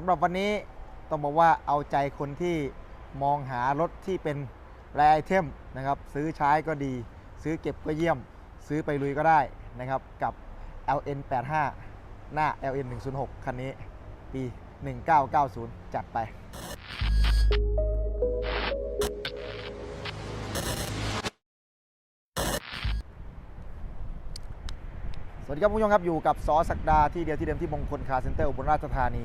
สำหรับวันนี้ต้องบอกว่าเอาใจคนที่มองหารถที่เป็นแรไอเทมนะครับ ซื้อใช้ก็ดี ซื้อเก็บก็เยี่ยม ซื้อไปลุยก็ได้นะครับ กับ LN 85หน้า LN 106คันนี้ ปี 1990 จัดไปสวัสดีครับคุณผู้ชมครับ อยู่กับซอสักดาที่เดียวที่เดิมที่มงคลคาร์เซ็นเตอร์อุบลราชธานี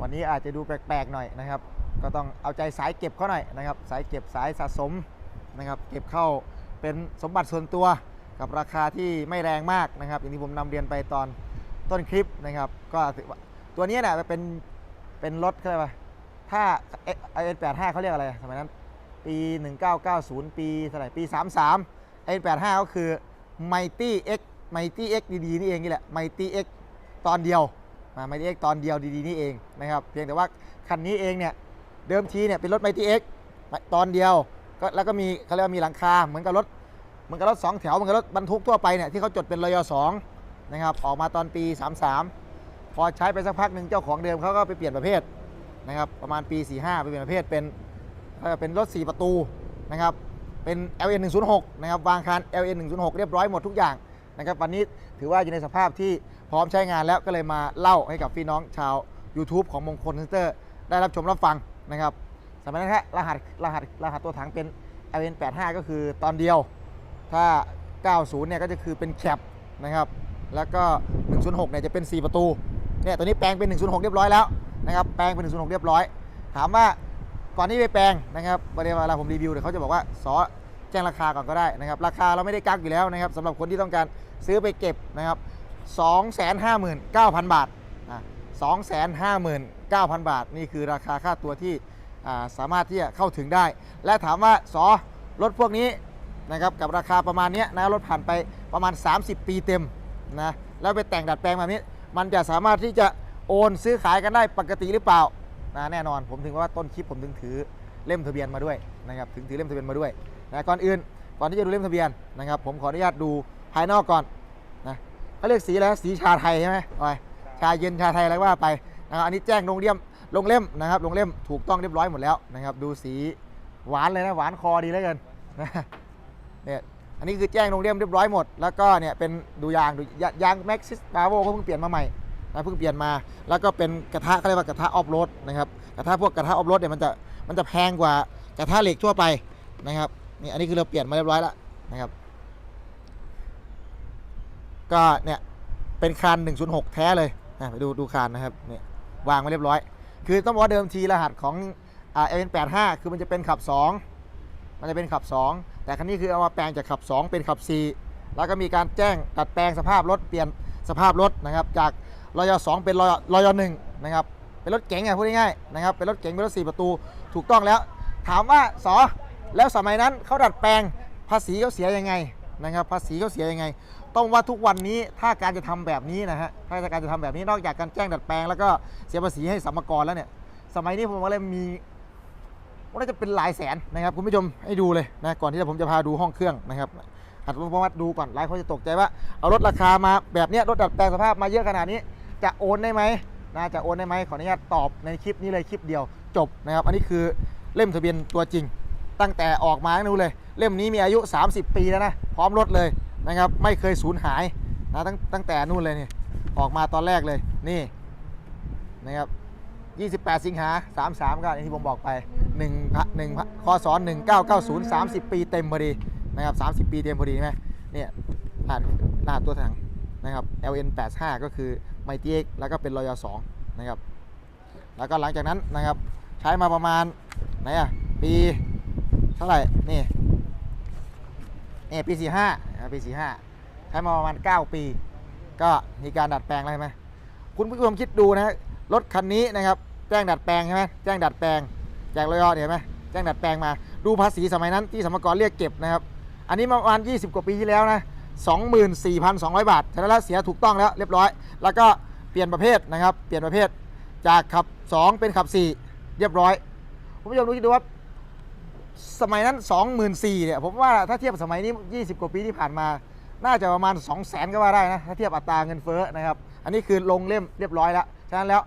วันนี้อาจจะดูแปลกๆหน่อยนะครับ ก็ต้องเอาใจสายเก็บเขาหน่อยนะครับ สายเก็บสายสะสมนะครับ เก็บเข้าเป็นสมบัติส่วนตัวกับราคาที่ไม่แรงมากนะครับ อย่างที่ผมนำเรียนไปตอนต้นคลิปนะครับ ก็ตัวนี้เนี่ยเป็นเป็นรถเขาเรียกว่าถ้าไอเอ็นแปดห้าเขาเรียกอะไรสมัยนั้น ปี 1990 ปีเท่าไหร่ปี 33ไอเอ็นแปดห้าก็คือ Mighty X Mighty X ดีๆนี่เองนี่แหละ Mighty X ตอนเดียว มา Mighty X ตอนเดียวดีๆนี่เองนะครับเพียงแต่ว่าคันนี้เองเนี่ยเดิมทีเนี่ยเป็นรถ Mighty X ตอนเดียวก็แล้วก็มีเขาเรียกว่ามีหลังคาเหมือนกับรถเหมือนกับรถ2แถวเหมือนกับรถบรรทุกทั่วไปเนี่ยที่เขาจดเป็นรอยสองนะครับออกมาตอนปี 33 พอใช้ไปสักพักหนึ่งเจ้าของเดิมเขาก็ไปเปลี่ยนประเภทนะครับประมาณปี 45 ไปเปลี่ยนประเภทเป็นเอ่อเป็นรถ 4 ประตูนะครับเป็น LN 106นะครับวางคัน LN 106 เรียบร้อยหมดทุกอย่าง นะครับวันนี้ถือว่าอยู่ในสภาพที่พร้อมใช้งานแล้วก็เลยมาเล่าให้กับพี่น้องชาว YouTube ของมงคลเซ็นเตอร์ ได้รับชมรับฟังนะครับสมัยนั้นฮะรหัสรหัสรหัสตัวถังเป็น LN 85ก็คือตอนเดียว ถ้า 90 เนี่ยก็จะคือเป็นแคปนะครับแล้วก็ 106 เนี่ยจะเป็น 4 ประตูเนี่ยตัวนี้แปลงเป็น 106 เรียบร้อยแล้วนะครับแปลงเป็น 106 เรียบร้อย ถามว่าก่อนที่ไปแปลงนะครับเวลาผมรีวิวเดี๋ยวเขาจะบอกว่าสอแจ้งราคาก่อนก็ได้นะครับ ราคาเราไม่ได้กักอยู่แล้วนะครับสำหรับคนที่ต้องการ ซื้อไปเก็บนะครับ 259,000 บาทอะ259,000 บาท นี่คือราคาค่าตัวที่สามารถที่จะเข้าถึงได้ และถามว่าสอรถพวกนี้นะครับกับราคาประมาณนี้นะรถผ่านไปประมาณ 30 ปีเต็มนะแล้วไปแต่งดัดแปลงแบบนี้ มันจะสามารถที่จะโอนซื้อขายกันได้ปกติหรือเปล่านะแน่นอนผมถึงว่าต้นคลิปผมถึงถือเล่มทะเบียนมาด้วยนะครับถึงถือเล่มทะเบียนมาด้วยนะก่อนอื่นก่อนที่จะดูเล่มทะเบียนนะครับผมขออนุญาตดู ภายนอกก่อนนะเขาเรียกสีอะไรนะสีชาไทยใช่ไหมออยชาเย็นชาไทยอะไรว่าไปนะครับอันนี้แจ้งลงเลี่ยมลงเล่มนะครับลงเล่มถูกต้องเรียบร้อยหมดแล้วนะครับ ดูสีหวานเลยนะหวานคอดีเหลือเกินนะเนี่ยอันนี้คือแจ้งลงเลี่ยมเรียบร้อยหมด แล้วก็เนี่ยเป็นดูยางดูยายางแม็กซิสบาโวเขาเพิ่งเปลี่ยนมาใหม่นะเพิ่งเปลี่ยนมา แล้วก็เป็นกระทะเขาเรียกว่ากระทะออฟโรดนะครับกระทะพวกกระทะออฟโรดเนี่ยมันจะมันจะแพงกว่ากระทะเหล็กทั่วไปนะครับนี่อันนี้คือเราเปลี่ยนมาเรียบร้อยแล้วนะครับ ก็เนี่ยเป็นคาน106 แท้เลยนะไปดูดูคานนะครับเนี่ยวางมาเรียบร้อย คือต้องบอกว่าเดิมทีรหัสของอ่าเอ็นแปดห้าคือมันจะเป็นขับ 2 มันจะเป็นขับ 2 แต่คันนี้คือเอามาแปลงจากขับ 2 เป็นขับ 4 แล้วก็มีการแจ้งดัดแปลงสภาพรถเปลี่ยนสภาพรถนะครับจากรอยสองเป็นรอยรอยหนึ่งนะครับเป็นรถเก๋งอะพูดง่ายๆนะครับเป็นรถเก๋งเป็นรถสี่ประตูถูกต้องแล้ว ถามว่าสอแล้วสมัยนั้นเขาดัดแปลงภาษีเขาเสียยังไงนะครับภาษีเขาเสียยังไง ต้องว่าทุกวันนี้ถ้าการจะทำแบบนี้นะฮะถ้าการจะทำแบบนี้นอกจากการแจ้งดัดแปลง แล้วก็เสียภาษีให้สรรพากรแล้วเนี่ย สมัยนี้ผมว่าเลยมีว่าน่าจะเป็นหลายแสนนะครับคุณผู้ชมให้ดูเลยนะก่อนที่ผมจะพาดูห้องเครื่องนะครับหัดลองวัดดูก่อนหลายคนจะตกใจว่าเอารถราคามาแบบนี้รถดัดแปลงสภาพมาเยอะขนาดนี้ จะโอนได้ไหมนะจะโอนได้ไหมขออนุญาตตอบในคลิปนี้เลยคลิปเดียวจบนะครับ อันนี้คือเล่มทะเบียนตัวจริง ตั้งแต่ออกมาดูเลย เล่มนี้มีอายุ 30 ปีแล้วนะพร้อมรถเลย นะครับ ไม่เคยสูญหายนะตั้งตั้งแต่นู่นเลยนี่ออกมาตอนแรกเลยนี่นะครับ28 สิงหา 33 ก็อย่างที่ผมบอกไป1พะ1พะคศ1990 30 ปีเต็มพอดีนะครับ 30 ปีเต็มพอดีใช่ไหมเนี่ยรหัสรหัสตัวถังนะครับ LN 85ก็คือ Mighty X แล้วก็เป็นรอย2นะครับ แล้วก็หลังจากนั้นนะครับ ใช้มาประมาณไหนอะปีเท่าไหร่ นี่ นี่ปี 45นะครับปี45ใช้มาประมาณ 9 ปี ก็มีการดัดแปลงแล้วใช่ไหมคุณผู้ชมคิดดูนะฮะรถคันนี้นะครับแจ้งดัดแปลงใช่ไหมแจ้งดัดแปลงจากรอยเนี่ยเห็นไหมแจ้งดัดแปลงมา ดูภาษีสมัยนั้นที่สมรกรเรียกเก็บนะครับ อันนี้ประมาณ 20 กว่าปีที่แล้วนะ24,200 บาทฉะนั้นแล้วเสียถูกต้องแล้วเรียบร้อย แล้วก็เปลี่ยนประเภทนะครับ เปลี่ยนประเภทจากขับ 2 เป็นขับ 4 เรียบร้อย คุณผู้ชมดูคิดดูว่า สมัยนั้น 24,000เนี่ยผมว่าถ้าเทียบสมัยนี้ 20 กว่าปีที่ผ่านมา น่าจะประมาณ 200,000 ก็ว่าได้นะ ถ้าเทียบอัตราเงินเฟ้อนะครับ อันนี้คือลงเล่มเรียบร้อยแล้ว ฉะนั้นแล้ว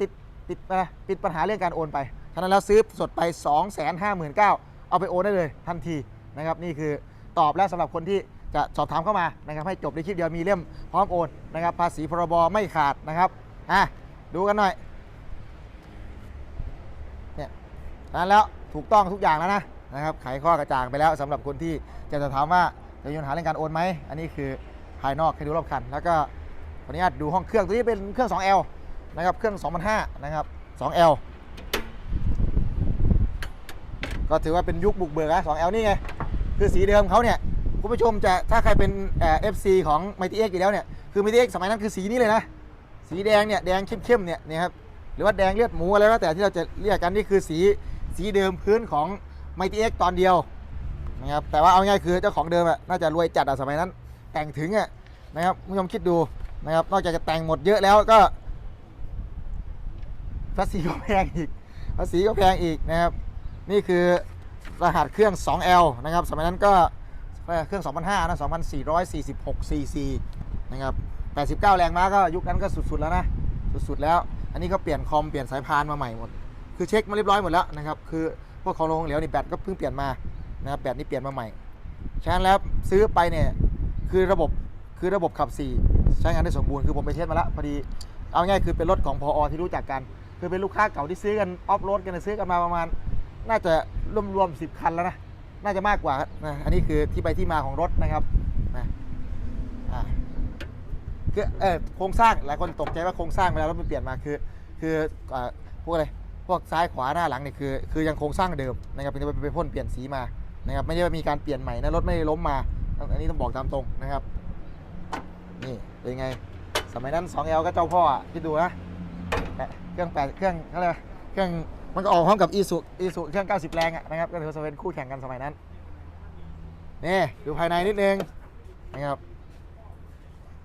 ติดปิดนะปิดปัญหาเรื่องการโอนไป ฉะนั้นแล้วซื้อสดไป 2 5 9 0 0 0เอาไปโอนได้เลยทันทีนะครับนี่คือตอบแล้วสำหรับคนที่จะสอบถามเข้ามานะครับให้จบในคลิปเดียวมีเล่มพร้อมโอนนะครับภาษีพรบไม่ขาดนะครับอะดูกันหน่อยเนี่ยฉะนั้นแล้ว ถูกต้องทุกอย่างแล้วนะนะครับไขข้อกระจ่างไปแล้วสำหรับคนที่จะจะถามว่าจะมีปัญหาเรื่องการโอนไหมอันนี้คือภายนอกให้ดูรอบคัน แล้วก็ขออนุญาตดูห้องเครื่องตัวนี้เป็นเครื่อง 2L นะครับเครื่อง 2005 นะครับ 2L ก็ถือว่าเป็นยุคบุกเบิกนะ 2L นี่ไง คือสีเดิมเขาเนี่ย คุณผู้ชมจะถ้าใครเป็นเอฟซีของ Mighty X อยู่แล้วเนี่ย คือ Mighty X สมัยนั้นคือสีนี้เลยนะ สีแดงเนี่ย แดงเข้มๆเนี่ยเนี่ยครับหรือว่าแดงเลือดหมูอะไรก็แล้วแต่ที่เราจะเรียกกันนี่คือสี สีเดิมพื้นของ Mighty X ตอนเดียวนะครับแต่ว่าเอาง่ายๆคือเจ้าของเดิมอะน่าจะรวยจัดอะสมัยนั้น แต่งถึงอะนะครับผู้ชมคิดดูนะครับนอกจากจะแต่งหมดเยอะแล้วก็ภาษีก็แพงอีกภาษีก็แพงอีกนะครับ นี่คือรหัสเครื่อง 2L นะครับ สมัยนั้นก็เครื่อง 2005นะ2,446 cc นะครับ89 แรงม้าก็ยุคนั้นก็สุดๆแล้วนะ สุดๆแล้ว อันนี้ก็เปลี่ยนคอมเปลี่ยนสายพานมาใหม่หมด คือเช็คมาเรียบร้อยหมดแล้วนะครับคือพวกของลงเหลวนี่แบตก็เพิ่งเปลี่ยนมานะครับแบตนี่เปลี่ยนมาใหม่ฉะนั้นแล้วซื้อไปเนี่ยคือระบบคือระบบขับ 4 ใช้งานได้สมบูรณ์คือผมไปเช็คมาแล้วพอดีเอาง่ายคือเป็นรถของพออที่รู้จักกัน คือเป็นลูกค้าเก่าที่ซื้อกันออฟโรดกันซื้อกันมาประมาณ น่าจะรวมรวมสิบคันแล้วนะน่าจะมากกว่านะอันนี้คือที่ไปที่มาของรถนะครับนะคือเออโครงสร้างหลายคนตกใจว่าโครงสร้างเวลารถมันเปลี่ยนมาคือ คืออ่าพวกอะไร วกซ้ายขวาหน้าหลังเนี่ยคือคือยังโครงสร้างเดิมนะครับเป็นไปไปพ่นเปลี่ยนสีมานะครับไม่ได้ว่ามีการเปลี่ยนใหม่นะรถไม่ได้ล้มมา อันนี้ต้องบอกตามตรงนะครับนี่เป็นไง สมัยนั้น 2L ก็เจ้าพ่ออะคิดดูนะเครื่องแปดเครื่องอะไรเครื่องมันก็ออกพร้อมกับอีสุอีสุเครื่อง 90 แรงอะนะครับก็ถือว่าเป็นคู่แข่งกันสมัยนั้นนี่ดูภายในนิดนึงนะครับ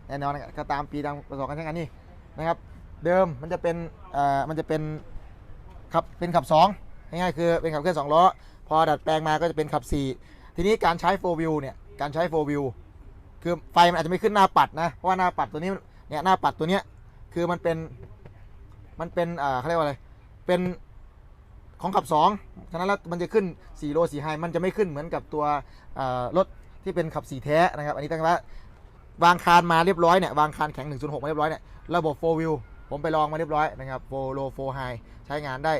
แน่นอนก็ตามปีตามประสบการณ์ใช้งานนี่นะครับ เดิมมันจะเป็นเอ่อมันจะเป็น ขับเป็นขับ2ง่ายๆคือเป็นขับเคลื่อน2ล้อ พอดัดแปลงมาก็จะเป็นขับ 4 ทีนี้การใช้4 wheel เนี่ยการใช้4 wheel คือไฟมันอาจจะไม่ขึ้นหน้าปัดนะเพราะว่าหน้าปัดตัวนี้เนี่ยหน้าปัดตัวเนี้ยคือมันเป็นมันเป็นอ่าเขาเรียกว่าอะไรเป็นของขับ2ฉะนั้นแล้วมันจะขึ้น 4 โล4ไฮมันจะไม่ขึ้นเหมือนกับตัวรถที่เป็นขับ 4 แท้นะครับ อันนี้ตั้งว่าวางคานมาเรียบร้อยเนี่ยวางคานแข็ง 106 มาเรียบร้อยเนี่ยระบบ4 wheel ผมไปลองมาเรียบร้อยนะครับ4 low 4 high ใช้งานได้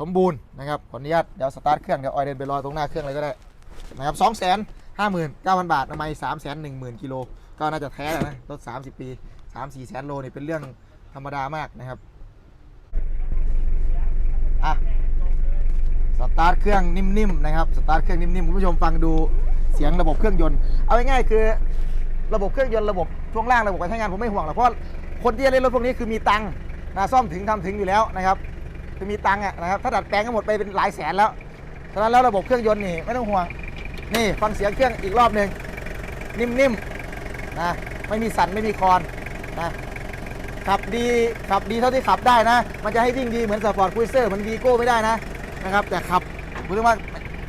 สมบูรณ์นะครับขออนุญาตเดี๋ยวสตาร์ทเครื่องเดี๋ยวออยเดินไปรอตรงหน้าเครื่องเลยก็ได้นะครับ2 5 9 0 0 0บาทน้ำมัน3 1 0 0 0กิโลก็น่าจะแท้แล้วนะรถ30ปี3-4แสนโลนี่เป็นเรื่องธรรมดามากนะครับอะสตาร์ทเครื่องนิ่มๆนะครับสตาร์ทเครื่องนิ่มๆคุณผู้ชมฟังดูเสียงระบบเครื่องยนต์เอาง่ายๆคือ ระบบเครื่องยนต์ระบบช่วงล่างระบบการใช้งานผมไม่ห่วงหรอกเพราะ คนที่จะเล่นรถพวกนี้คือมีตังค์นะซ่อมถึงทำถึงอยู่แล้วนะครับคือมีตังค์อะนะครับถ้าดัดแปลงก็หมดไปเป็นหลายแสนแล้วฉะนั้นแล้วระบบเครื่องยนต์นี่ไม่ต้องห่วงนี่ฟังเสียงเครื่องอีกรอบหนึ่งนิ่มๆนะไม่มีสั่นไม่มีคลอนนะขับดีขับดีเท่าที่ขับได้นะ มันจะให้วิ่งดีเหมือนสปอร์ตคุยเซอร์มือนวีโก้ไม่ได้นะนะครับ แต่ขับผมเรียกว่า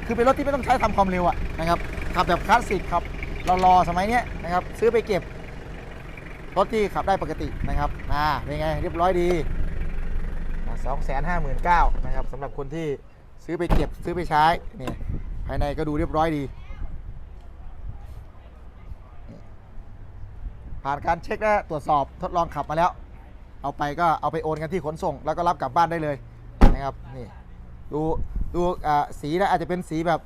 คือเป็นรถที่ไม่ต้องใช้ทำความเร็วอะนะครับขับแบบคลาสสิกขับรอๆสมัยเนี้ยนะครับซื้อไปเก็บ รถที่ขับได้ปกตินะครับอ่าเป็นไงเรียบร้อยดีสองแสนห้าหมื่นเก้านะครับสำหรับคนที่ซื้อไปเก็บซื้อไปใช้นี่ภายในก็ดูเรียบร้อยดี ผ่านการเช็คและตรวจสอบทดลองขับมาแล้ว เอาไปก็เอาไปโอนกันที่ขนส่ง แล้วก็รับกลับบ้านได้เลยนะครับนี่ดูดูอ่าสีนะอาจจะเป็นสีแบบ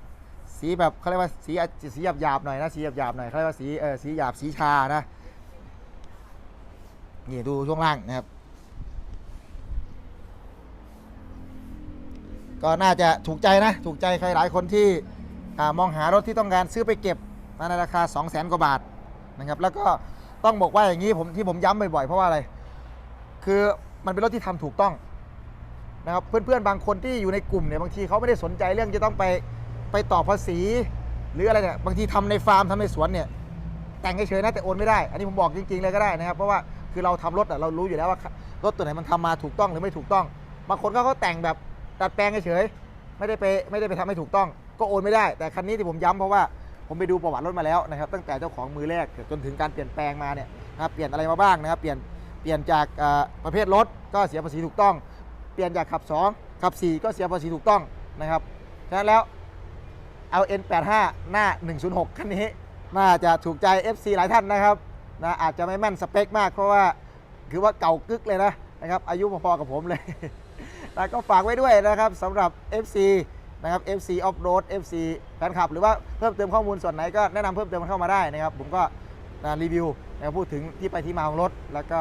สีแบบเขาเรียกว่าสีสีหยาบหยาบๆหน่อยนะสีหยาบหยาบๆหน่อยเขาเรียกว่าสีเออสีหยาบสีชานะ นี่ดูช่วงล่างนะครับ ก็น่าจะถูกใจนะ ถูกใจใครหลายคนที่มองหารถที่ต้องการซื้อไปเก็บในราคา 2 0 0 0 0 0กว่าบาทนะครับ แล้วก็ต้องบอกว่าอย่างนี้ผมที่ผมย้ำบ่อยๆ เพราะว่าอะไร คือมันเป็นรถที่ทำถูกต้องนะครับเพื่อนๆบางคนที่อยู่ในกลุ่มเนี่ยบางทีเขาไม่ได้สนใจเรื่องจะต้องไปไปต่อภาษี หรืออะไรเนี่ยบางทีทำในฟาร์มทำในสวนเนี่ยแต่งเฉยๆนะแต่โอนไม่ได้ อันนี้ผมบอกจริงๆเลยก็ได้นะครับ เพราะว่า คือเราทำรถอะเรารู้อยู่แล้วว่ารถตัวไหนมันทำมาถูกต้องหรือไม่ถูกต้องบางคนก็เขาแต่งแบบดัดแปลงเฉยไม่ได้ไปไม่ได้ไปทำให้ถูกต้อง ก็โอนไม่ได้ แต่คันนี้ที่ผมย้ำเพราะว่าผมไปดูประวัติรถมาแล้วนะครับ ตั้งแต่เจ้าของมือแรกจนถึงการเปลี่ยนแปลงมาเนี่ยนะครับเปลี่ยนอะไรมาบ้างนะครับเปลี่ยนเปลี่ยนจากประเภทรถก็เสียภาษีถูกต้อง เปลี่ยนจากขับ 2 ขับ 4 ก็เสียภาษีถูกต้องนะครับฉะนั้นแล้วเอา N85 หน้า 106 คันนี้ น่าจะถูกใจ FC หลายท่านนะครับ นะอาจจะไม่แม่นสเปคมากเพราะว่าคือว่าเก่ากึกเลยนะนะครับอายุพอๆกับผมเลยแล้วก็ฝากไว้ด้วยนะครับสำหรับ FC นะครับ FC Off Road FC แฟนคลับ หรือว่าเพิ่มเติมข้อมูลส่วนไหนก็แนะนำเพิ่มเติมมันเข้ามาได้นะครับ ผมก็นะรีวิวนะครับพูดถึงที่ไปที่มาของรถ แล้วก็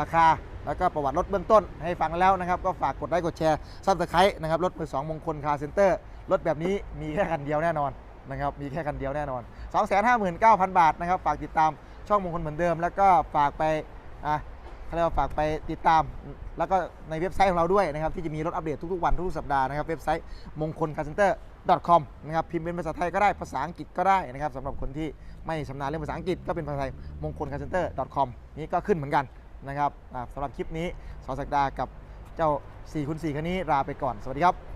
ราคาแล้วก็ประวัติรถเบื้องต้นให้ฟังแล้วนะครับ ก็ฝากกดไลค์กดแชร์ซับสไครต์นะครับ รถมือสองมงคลคาร์เซ็นเตอร์ รถแบบนี้มีแค่คันเดียวแน่นอนนะครับมีแค่คันเดียวแน่นอน 259,000 บาทนะครับ ฝากติดตาม ช่องมงคลเหมือนเดิม แล้วก็ฝากไปอะเขาเรียกว่าฝากไปติดตาม แล้วก็ในเว็บไซต์ของเราด้วยนะครับ ที่จะมีรถอัปเดตทุกๆวันทุกๆสัปดาห์นะครับ เว็บไซต์มงคลคาร์เซนเตอร์ .com นะครับพิมพ์เป็นภาษาไทยก็ได้ภาษาอังกฤษก็ได้นะครับสำหรับคนที่ไม่ชำนาญเรื่องภาษาอังกฤษก็เป็นภาษาไทยมงคลคาร์เซนเตอร์ .com นี้ก็ขึ้นเหมือนกันนะครับอ่าสำหรับคลิปนี้สอสักดากับเจ้า4คูณ4คันนี้ลาไปก่อนสวัสดีครับ